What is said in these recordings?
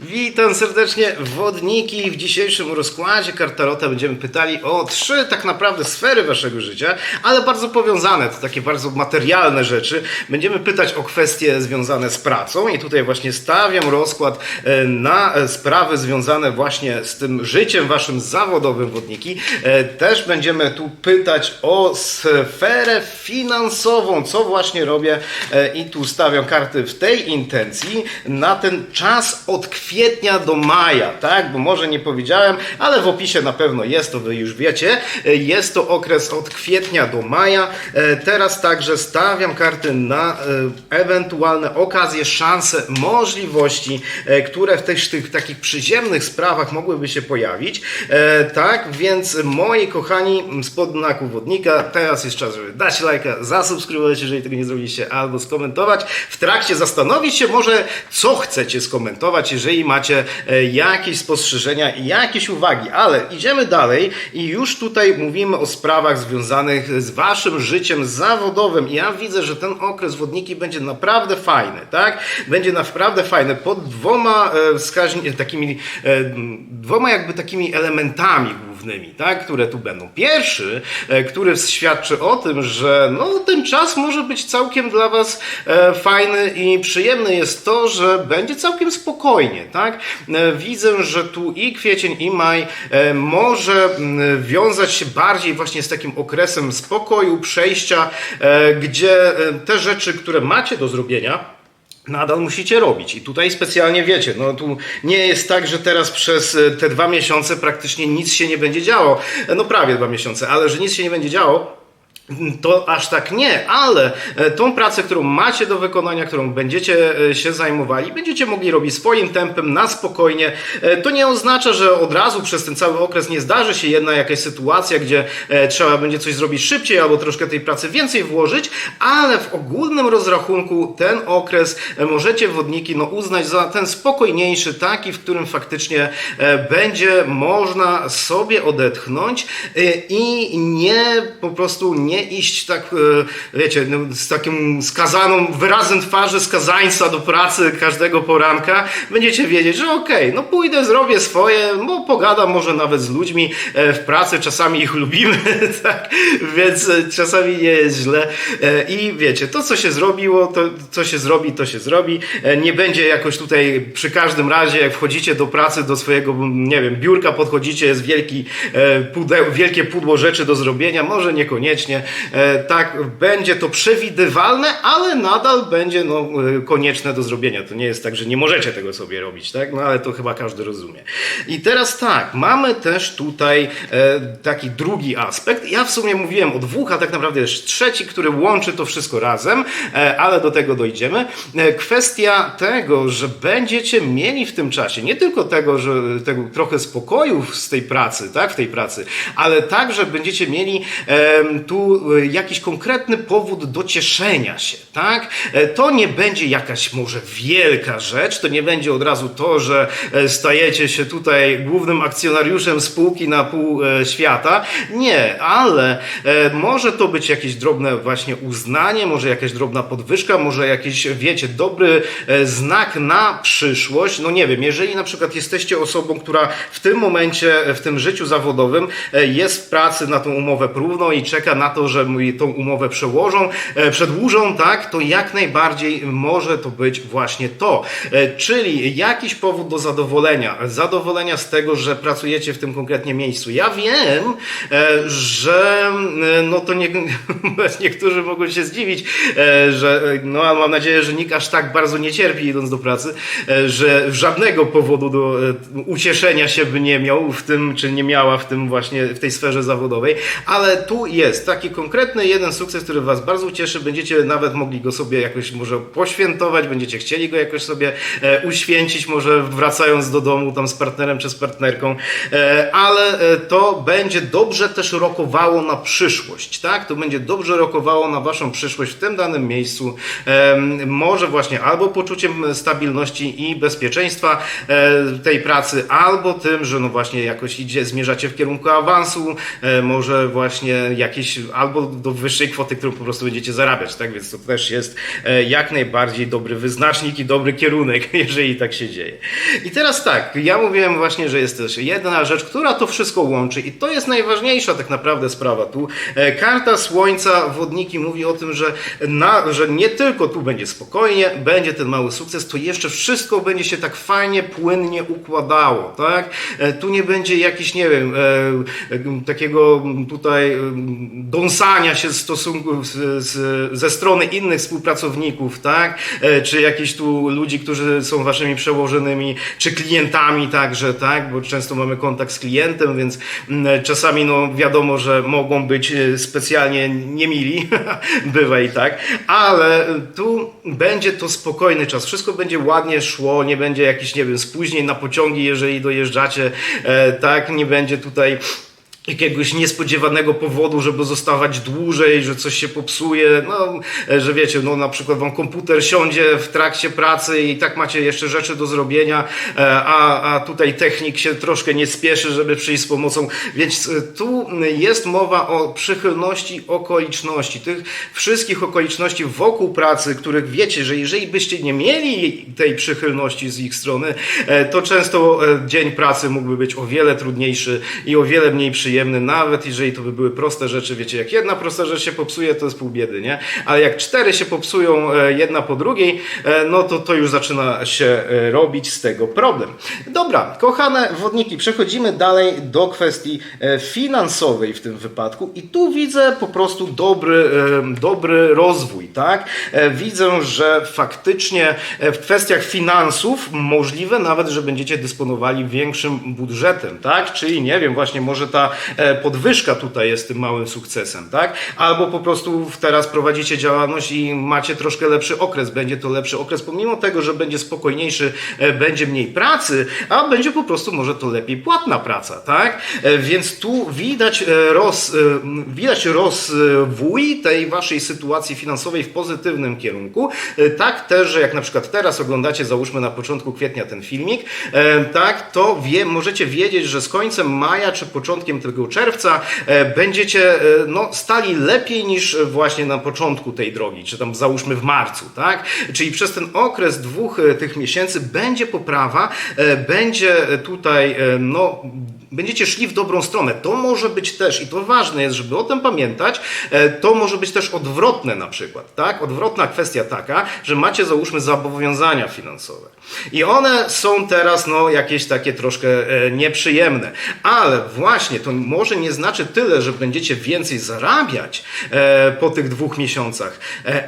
Witam serdecznie wodniki. W dzisiejszym rozkładzie Kartarota będziemy pytali o trzy tak naprawdę sfery waszego życia, ale bardzo powiązane, to takie bardzo materialne rzeczy. Będziemy pytać o kwestie związane z pracą i tutaj właśnie stawiam rozkład e, na sprawy związane właśnie z tym życiem waszym zawodowym wodniki. E, Też będziemy tu pytać o sferę finansową, co właśnie robię e, i tu stawiam karty w tej intencji na ten czas od kwietnia do maja, tak? Bo może nie powiedziałem, ale w opisie na pewno jest, to wy już wiecie. E, Jest to okres od kwietnia do maja. E, Teraz także stawiam karty na e, ewentualne okazje, szanse, możliwości, które w tych, tych takich przyziemnych sprawach mogłyby się pojawić. Tak, więc moi kochani spod znaku wodnika, teraz jest czas, żeby dać lajka, zasubskrybować, jeżeli tego nie zrobiliście, albo skomentować. W trakcie zastanowić się może, co chcecie skomentować, jeżeli macie e, jakieś spostrzeżenia i jakieś uwagi. Ale idziemy dalej i już tutaj mówimy o sprawach związanych z waszym życiem zawodowym. I ja widzę, że ten okres wodniki będzie naprawdę fajny, tak? Będzie naprawdę fajny pod dwoma e, wskaźnikami, takimi, e, dwoma jakby takimi elementami głównymi, tak? które tu będą. Pierwszy, e, który świadczy o tym, że no, ten czas może być całkiem dla Was e, fajny i przyjemny jest to, że będzie całkiem spokojnie. Tak? E, Widzę, że tu i kwiecień, i maj może mm, wiązać się bardziej właśnie z takim okresem spokoju, przejścia, gdzie te rzeczy, które macie do zrobienia, nadal musicie robić. I tutaj specjalnie wiecie, no tu nie jest tak, że teraz przez e, te dwa miesiące praktycznie nic się nie będzie działo. E, No prawie dwa miesiące, ale że nic się nie będzie działo. To aż tak nie, ale e, tą pracę, którą macie do wykonania, którą będziecie e, się zajmowali, będziecie mogli robić swoim tempem, na spokojnie. E, To nie oznacza, że od razu przez ten cały okres nie zdarzy się jedna jakaś sytuacja, gdzie trzeba będzie coś zrobić szybciej albo troszkę tej pracy więcej włożyć, ale w ogólnym rozrachunku ten okres możecie wodniki no, uznać za ten spokojniejszy, taki, w którym faktycznie będzie można sobie odetchnąć i nie po prostu nie iść tak, e, wiecie, no, z takim skazaną, wyrazem twarzy skazańca do pracy każdego poranka. Będziecie wiedzieć, że okej, no pójdę, zrobię swoje, bo pogadam może nawet z ludźmi e, w pracy, czasami ich lubimy, tak, więc e, czasami nie jest źle. I wiecie, to co się zrobiło, to co się zrobi, to się zrobi. Nie będzie jakoś tutaj przy każdym razie, jak wchodzicie do pracy, do swojego, nie wiem, biurka podchodzicie, jest wielki, pudeł, wielkie pudło rzeczy do zrobienia, może niekoniecznie. E, Tak, będzie to przewidywalne, ale nadal będzie no, e, konieczne do zrobienia. To nie jest tak, że nie możecie tego sobie robić, tak? No ale to chyba każdy rozumie. I teraz tak, mamy też tutaj e, taki drugi aspekt. Ja w sumie mówiłem o dwóch, a tak naprawdę jest trzeci, który łączy to wszystko razem, ale do tego dojdziemy. Kwestia tego, że będziecie mieli w tym czasie nie tylko tego, że tego trochę spokoju z tej pracy, tak, w tej pracy, ale także będziecie mieli tu e, jakiś konkretny powód do cieszenia się, tak? E, To nie będzie jakaś może wielka rzecz, to nie będzie od razu to, że e, stajecie się tutaj głównym akcjonariuszem spółki na pół świata. Nie, ale może to być jakieś drobne właśnie uznanie, może jakaś drobna podwyżka, może jakiś, wiecie, dobry znak na przyszłość. No nie wiem, jeżeli na przykład jesteście osobą, która w tym momencie, w tym życiu zawodowym jest w pracy na tą umowę próbną i czeka na to, że mu tą umowę przełożą, e, przedłużą, tak, to jak najbardziej może to być właśnie to. E, Czyli jakiś powód do zadowolenia. Zadowolenia z tego, że pracujecie w tym konkretnie miejscu. Ja wiem, e, że no to nie, niektórzy mogą się zdziwić, że no ale mam nadzieję, że nikt aż tak bardzo nie cierpi idąc do pracy, że żadnego powodu do ucieszenia się by nie miał w tym, czy nie miała w tym właśnie, w tej sferze zawodowej, ale tu jest taki konkretny jeden sukces, który Was bardzo ucieszy, będziecie nawet mogli go sobie jakoś może poświętować, będziecie chcieli go jakoś sobie e, uświęcić, może wracając do domu tam z partnerem czy z partnerką, e, ale e, to będzie dobrze też rokowało na przyszłość, tak? To będzie dobrze rokowało na Waszą przyszłość w tym danym miejscu, może właśnie albo poczuciem stabilności i bezpieczeństwa tej pracy, albo tym, że no właśnie jakoś idzie, zmierzacie w kierunku awansu, może właśnie jakieś albo do wyższej kwoty, którą po prostu będziecie zarabiać, tak? Więc to też jest e, jak najbardziej dobry wyznacznik i dobry kierunek, jeżeli tak się dzieje. I teraz tak, ja mówiłem właśnie, że jest też jedna rzecz, która to wszystko łączy i to jest najważniejsza tak naprawdę sprawa tu. E, Karta Słońca, wodniki mówi o tym, że, na, że nie tylko tu będzie spokojnie, będzie ten mały sukces, to jeszcze wszystko będzie się tak fajnie, płynnie układało, tak? E, Tu nie będzie jakiś, nie wiem, takiego tutaj e, dąsania się w stosunku z, z, ze strony innych współpracowników, tak? E, Czy jakichś tu ludzi, którzy są waszymi przełożonymi, czy klientami także, tak? Bo często mamy kontakt z klientem, więc mm, czasami no wiadomo, że mogą być e, specjalnie niemili, bywa i tak, ale tu będzie to spokojny czas, wszystko będzie ładnie szło, nie będzie jakichś, nie wiem, spóźnień na pociągi, jeżeli dojeżdżacie, e, tak, nie będzie tutaj jakiegoś niespodziewanego powodu, żeby zostawać dłużej, że coś się popsuje, no, że wiecie, no na przykład wam komputer siądzie w trakcie pracy i tak macie jeszcze rzeczy do zrobienia, e, a, a tutaj technik się troszkę nie spieszy, żeby przyjść z pomocą, więc e, tu jest mowa o przychylności okoliczności, tych wszystkich okoliczności wokół pracy, których wiecie, że jeżeli byście nie mieli tej przychylności z ich strony, e, to często dzień pracy mógłby być o wiele trudniejszy i o wiele mniej przyjemny, nawet jeżeli to by były proste rzeczy, wiecie, jak jedna prosta rzecz się popsuje, to jest pół biedy, nie? Ale jak cztery się popsują e, jedna po drugiej, e, no to to już zaczyna się e, robić z tego problem. Dobra, kochane wodniki, przechodzimy dalej do kwestii finansowej w tym wypadku i tu widzę po prostu dobry, dobry rozwój, tak? Widzę, że faktycznie w kwestiach finansów możliwe nawet, że będziecie dysponowali większym budżetem, tak? Czyli nie wiem, właśnie może ta podwyżka tutaj jest tym małym sukcesem, tak? Albo po prostu teraz prowadzicie działalność i macie troszkę lepszy okres, będzie to lepszy okres, pomimo tego, że będzie spokojniejszy, e, będzie mniej pracy, a będzie po prostu może to lepiej płatna praca, tak? E, Więc tu widać, e, roz, e, widać rozwój tej waszej sytuacji finansowej w pozytywnym kierunku. E, Tak też, że jak na przykład teraz oglądacie, załóżmy na początku kwietnia ten filmik, e, tak, to wie, możecie wiedzieć, że z końcem maja czy początkiem tego czerwca e, będziecie e, no, stali lepiej niż właśnie na początku tej drogi, czy tam załóżmy w marcu, tak? Czyli przez ten okres dwóch e, tych miesięcy będzie poprawa, będzie tutaj no będziecie szli w dobrą stronę. To może być też, i to ważne jest, żeby o tym pamiętać, e, to może być też odwrotne na przykład, tak? Odwrotna kwestia taka, że macie załóżmy zobowiązania finansowe. I one są teraz, no, jakieś takie troszkę e, nieprzyjemne. Ale właśnie to może nie znaczy tyle, że będziecie więcej zarabiać e, po tych dwóch miesiącach,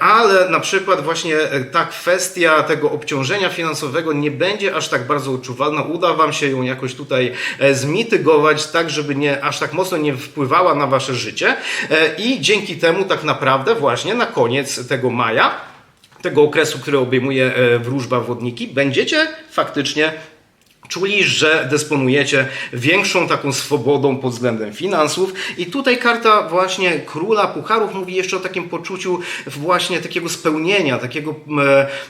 ale na przykład właśnie ta kwestia tego obciążenia finansowego nie będzie aż tak bardzo odczuwalna. Uda Wam się ją jakoś tutaj e, zmitygować, tak żeby nie aż tak mocno nie wpływała na Wasze życie. E, I dzięki temu tak naprawdę właśnie na koniec tego maja tego okresu, który obejmuje e, wróżba wodniki, będziecie faktycznie czuli, że dysponujecie większą taką swobodą pod względem finansów. I tutaj karta właśnie króla pucharów mówi jeszcze o takim poczuciu właśnie takiego spełnienia, takiego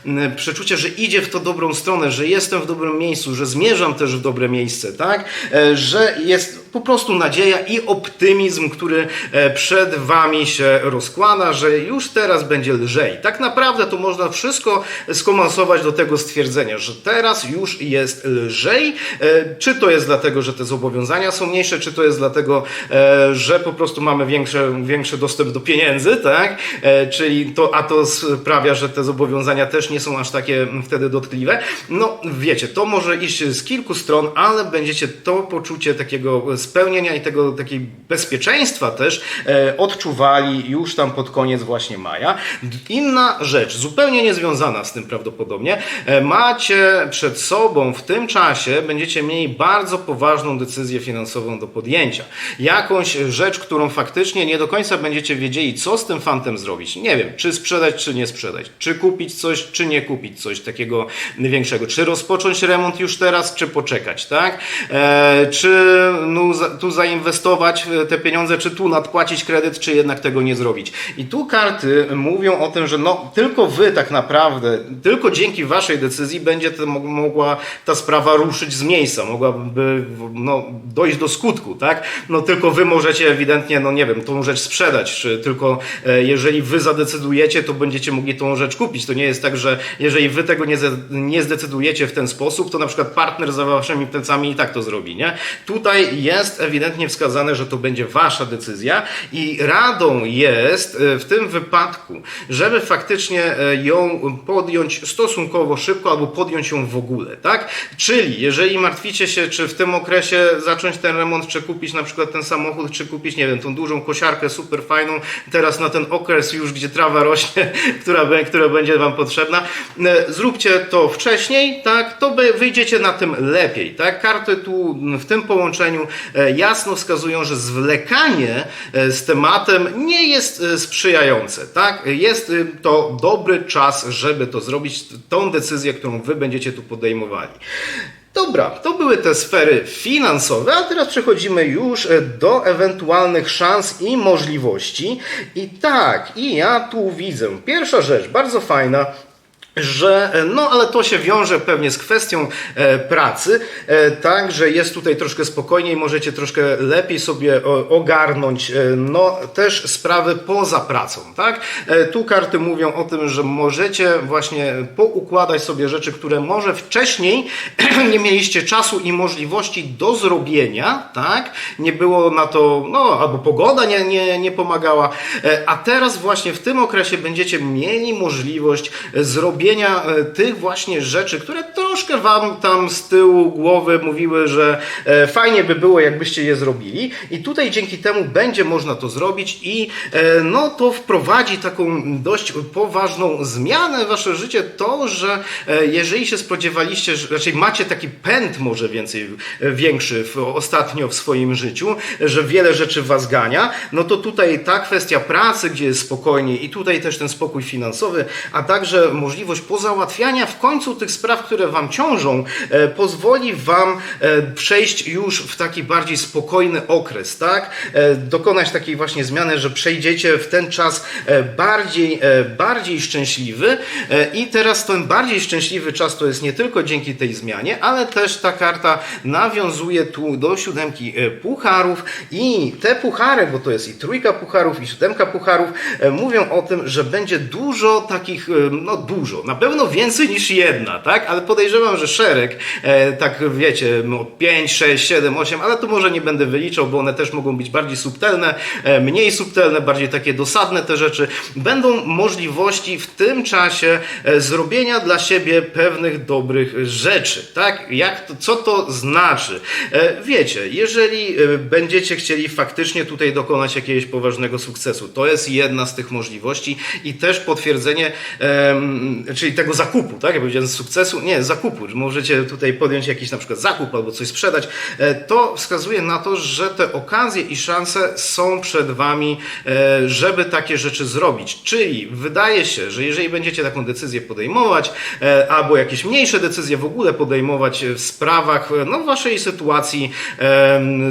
e, przeczucia, że idzie w to dobrą stronę, że jestem w dobrym miejscu, że zmierzam też w dobre miejsce, tak? E, że jest po prostu nadzieja i optymizm, który e, przed wami się rozkłada, że już teraz będzie lżej. Tak naprawdę to można wszystko skomasować do tego stwierdzenia, że teraz już jest lżej. E, Czy to jest dlatego, że te zobowiązania są mniejsze, czy to jest dlatego, e, że po prostu mamy większy, większy dostęp do pieniędzy, tak? Czyli to, a to sprawia, że te zobowiązania też nie są aż takie wtedy dotkliwe. No wiecie, to może iść z kilku stron, ale będziecie to poczucie takiego spełnienia i tego takiej bezpieczeństwa też e, odczuwali już tam pod koniec właśnie maja. Inna rzecz, zupełnie niezwiązana z tym prawdopodobnie, e, macie przed sobą w tym czasie, będziecie mieli bardzo poważną decyzję finansową do podjęcia. Jakąś rzecz, którą faktycznie nie do końca będziecie wiedzieli, co z tym fantem zrobić. Nie wiem, czy sprzedać, czy nie sprzedać, czy kupić coś, czy nie kupić coś takiego większego, czy rozpocząć remont już teraz, czy poczekać, tak? E, czy no, tu zainwestować e, te pieniądze, czy tu nadpłacić kredyt, czy jednak tego nie zrobić. I tu karty mówią o tym, że no, tylko wy tak naprawdę, tylko dzięki waszej decyzji będzie mo- mogła ta sprawa ruszyć z miejsca, mogłaby no, dojść do skutku, tak? No tylko wy możecie ewidentnie, no nie wiem, tą rzecz sprzedać, czy tylko e, jeżeli wy zadecydujecie, to będziecie mogli tą rzecz kupić. To nie jest tak, że jeżeli wy tego nie, nie zdecydujecie w ten sposób, to na przykład partner za waszymi plecami i tak to zrobi, nie? Tutaj jest ewidentnie wskazane, że to będzie wasza decyzja i radą jest e, w tym wypadku, żeby faktycznie e, ją podjąć stosunkowo szybko albo podjąć ją w ogóle, tak? Czyli jeżeli martwicie się, czy w tym okresie zacząć ten remont, czy kupić na przykład ten samochód, czy kupić, nie wiem, tą dużą kosiarkę super fajną, teraz na ten okres już, gdzie trawa rośnie, która, która będzie wam potrzebna, e, zróbcie to wcześniej, tak? To wyjdziecie na tym lepiej, tak? Karty tu w tym połączeniu jasno wskazują, że zwlekanie e, z tematem nie jest e, sprzyjające, tak? Jest e, to dobry czas, żeby to zrobić, tą decyzję, którą wy będziecie tu podejmowali. Dobra, to były te sfery finansowe, a teraz przechodzimy już e, do ewentualnych szans i możliwości. I tak, i ja tu widzę. Pierwsza rzecz, bardzo fajna, że e, no ale to się wiąże pewnie z kwestią e, pracy, e, tak, że jest tutaj troszkę spokojniej, możecie troszkę lepiej sobie o, ogarnąć e, no też sprawy poza pracą, tak? E, tu karty mówią o tym, że możecie właśnie poukładać sobie rzeczy, które może wcześniej nie mieliście czasu i możliwości do zrobienia, tak? Nie było na to, no albo pogoda nie, nie, nie pomagała, e, a teraz właśnie w tym okresie będziecie mieli możliwość e, zrobienia e, tych właśnie rzeczy, które troszkę wam tam z tyłu głowy mówiły, że e, fajnie by było, jakbyście je zrobili. I tutaj dzięki temu będzie można to zrobić i e, no to wprowadzi taką dość poważną zmianę w wasze życie. To, że jeżeli się spodziewaliście, że raczej macie taki pęd może więcej, większy w, ostatnio w swoim życiu, że wiele rzeczy was gania, no to tutaj ta kwestia pracy, gdzie jest spokojniej i tutaj też ten spokój finansowy, a także możliwość pozałatwiania w końcu tych spraw, które wam ciążą, e, pozwoli wam e, przejść już w taki bardziej spokojny okres, tak? E, dokonać takiej właśnie zmiany, że przejdziecie w ten czas bardziej, bardziej szczęśliwy i teraz ten bardziej szczęśliwy czas to jest nie tylko dzięki tej zmianie, ale też ta karta nawiązuje tu do siódemki pucharów i te puchary, bo to jest i trójka pucharów i siódemka pucharów, mówią o tym, że będzie dużo takich, no dużo, na pewno więcej niż jedna, tak? Ale podejrzewam, że szereg, e, tak wiecie, no 5, 6, 7, 8, ale to może nie będę wyliczał, bo one też mogą być bardziej subtelne, e, mniej subtelne, bardziej takie dosadne te rzeczy. Będą możliwości w tym czasie e, zrobienia dla siebie pewnych dobrych rzeczy, tak? Jak to, co to znaczy? E, Wiecie, jeżeli e, będziecie chcieli faktycznie tutaj dokonać jakiegoś poważnego sukcesu, to jest jedna z tych możliwości i też potwierdzenie, czyli tego zakupu, tak? Ja powiedziałem z sukcesu, nie, zakupu, że możecie tutaj podjąć jakiś na przykład zakup albo coś sprzedać, e, to wskazuje na to, że te okazje i szanse są przed Wami, e, żeby takie rzeczy zrobić. Czyli wydaje się, że jeżeli będziecie taką decyzję podejmować, e, albo jakieś mniejsze decyzje w ogóle podejmować w sprawach no, Waszej sytuacji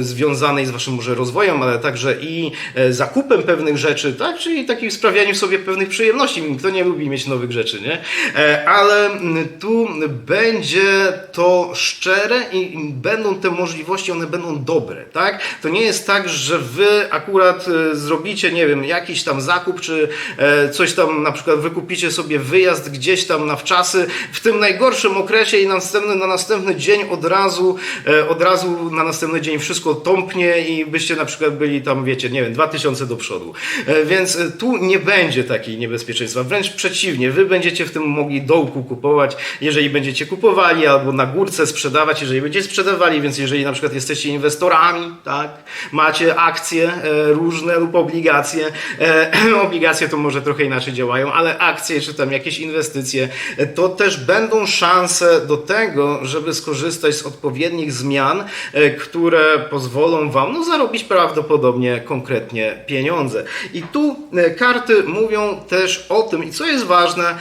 związanej z Waszym może rozwojem, ale także i zakupem pewnych rzeczy, tak? Czyli takim sprawianiem sobie pewnych przyjemności. Kto nie lubi mieć nowych rzeczy, nie? E, Ale mm, tu będzie to szczere i będą te możliwości, one będą dobre, tak? To nie jest tak, że wy akurat e, zrobicie, nie wiem, jakiś tam zakup, czy e, coś tam, na przykład wykupicie sobie wyjazd gdzieś tam na wczasy w tym najgorszym okresie i następny, na następny dzień od razu, od razu na następny dzień wszystko tąpnie i byście na przykład byli tam, wiecie, nie wiem, 2000 do przodu. Więc tu nie będzie takiej niebezpieczeństwa, wręcz przeciwnie, wy będziecie w tym mogli dołku kupować, jeżeli będziecie kupowali, albo na górce sprzedawać, jeżeli będziecie sprzedawali, więc jeżeli na przykład jesteście inwestorami, tak, macie akcje e, różne lub obligacje, e, obligacje to może trochę inaczej działają, ale akcje czy tam jakieś inwestycje, e, to też będą szanse do tego, żeby skorzystać z odpowiednich zmian, które pozwolą Wam no, zarobić prawdopodobnie konkretnie pieniądze. I tu karty mówią też o tym, i co jest ważne,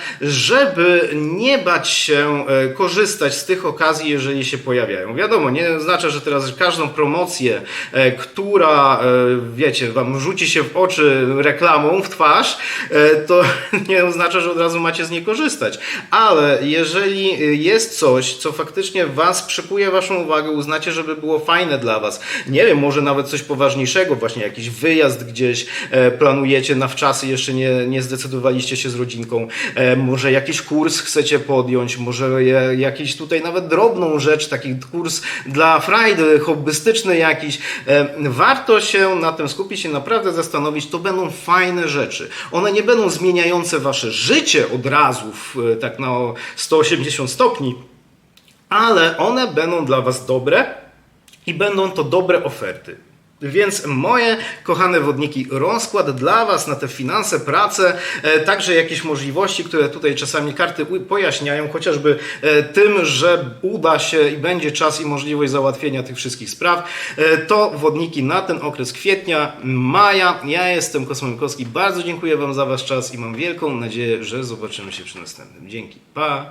żeby nie bać się e, korzystać z tych okazji, jeżeli się pojawiają. Wiadomo, nie oznacza, że teraz każdą promocję, e, która, e, wiecie, wam rzuci się w oczy reklamą w twarz, to nie oznacza, że od razu macie z niej korzystać. Ale jeżeli jest coś, co faktycznie was przykuje waszą uwagę, uznacie, żeby było fajne dla was, nie wiem, może nawet coś poważniejszego, właśnie jakiś wyjazd gdzieś planujecie na wczasy, jeszcze nie, nie zdecydowaliście się z rodzinką, może jakiś kurs chcecie podjąć, może jakiś tutaj nawet drobną rzecz, taki kurs dla frajdy, hobbystyczny jakiś. E, warto się na tym skupić i naprawdę zastanowić, to będą fajne rzeczy. One nie będą zmieniające wasze życie od razu, e, tak na 180 stopni, ale one będą dla Was dobre i będą to dobre oferty. Więc moje kochane wodniki, rozkład dla Was na te finanse, pracę, e, także jakieś możliwości, które tutaj czasami karty pojaśniają, chociażby e, tym, że uda się i będzie czas i możliwość załatwienia tych wszystkich spraw. E, to wodniki na ten okres kwietnia, maja. Ja jestem Kosmolkowski, bardzo dziękuję Wam za Wasz czas i mam wielką nadzieję, że zobaczymy się przy następnym. Dzięki, pa!